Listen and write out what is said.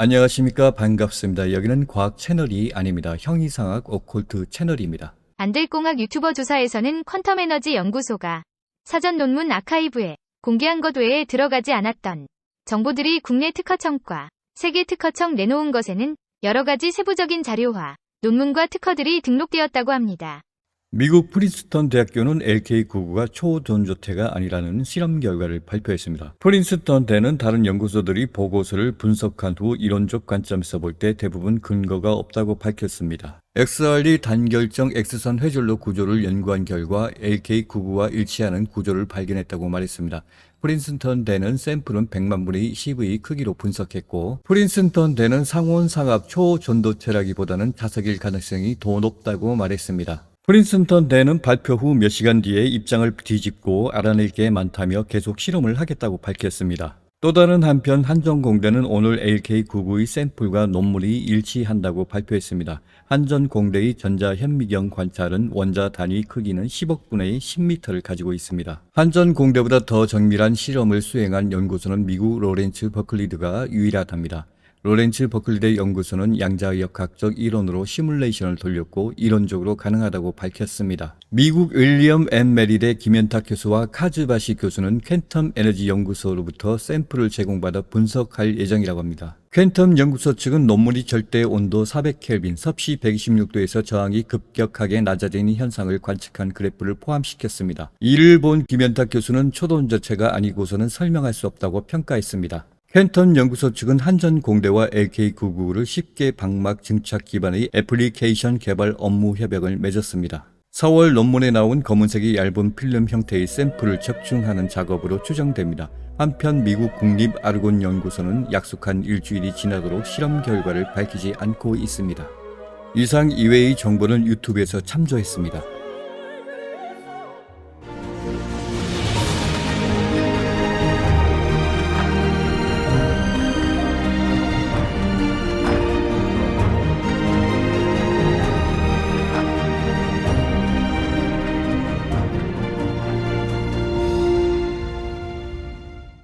안녕하십니까 반갑습니다. 여기는 과학 채널이 아닙니다. 형이상학 오컬트 채널입니다. 안될공학 유튜버 조사에서는 퀀텀 에너지 연구소가 사전 논문 아카이브에 공개한 것 외에 들어가지 않았던 정보들이 국내 특허청과 세계 특허청 내놓은 것에는 여러 가지 세부적인 자료와 논문과 특허들이 등록되었다고 합니다. 미국 프린스턴 대학교는 LK99가 초전조태가 아니라는 실험 결과를 발표했습니다. 프린스턴 대는 다른 연구소들이 보고서를 분석한 후 이론적 관점에서 볼 때 대부분 근거가 없다고 밝혔습니다. XRD 단결정 X선 회전로 구조를 연구한 결과 LK99와 일치하는 구조를 발견했다고 말했습니다. 프린스턴 대는 샘플은 100만 분의 10의 크기로 분석했고 프린스턴 대는 상온 상압 초전도체라기보다는 자석일 가능성이 더 높다고 말했습니다. 프린스턴 대는 발표 후 몇 시간 뒤에 입장을 뒤집고 알아낼 게 많다며 계속 실험을 하겠다고 밝혔습니다. 또 다른 한편 한전공대는 오늘 LK99의 샘플과 논문이 일치한다고 발표했습니다. 한전공대의 전자현미경 관찰은 원자 단위 크기는 10억 분의 10m를 가지고 있습니다. 한전공대보다 더 정밀한 실험을 수행한 연구소는 미국 로렌츠 버클리드가 유일하답니다. 로렌츠 버클리대 연구소는 양자역학적 이론으로 시뮬레이션을 돌렸고 이론적으로 가능하다고 밝혔습니다. 미국 윌리엄 앤 메리대 김현탁 교수와 카즈바시 교수는 퀀텀 에너지 연구소로부터 샘플을 제공받아 분석할 예정이라고 합니다. 퀀텀 연구소 측은 논문이 절대 온도 400켈빈, 섭씨 126도에서 저항이 급격하게 낮아지는 현상을 관측한 그래프를 포함시켰습니다. 이를 본 김현탁 교수는 초돈자체가 아니고서는 설명할 수 없다고 평가했습니다. 캔턴 연구소 측은 한전공대와 LK99를 쉽게 방막 증착 기반의 애플리케이션 개발 업무 협약을 맺었습니다. 4월 논문에 나온 검은색이 얇은 필름 형태의 샘플을 적중하는 작업으로 추정됩니다. 한편 미국 국립 아르곤 연구소는 약속한 일주일이 지나도록 실험 결과를 밝히지 않고 있습니다. 이상 이외의 정보는 유튜브에서 참조했습니다.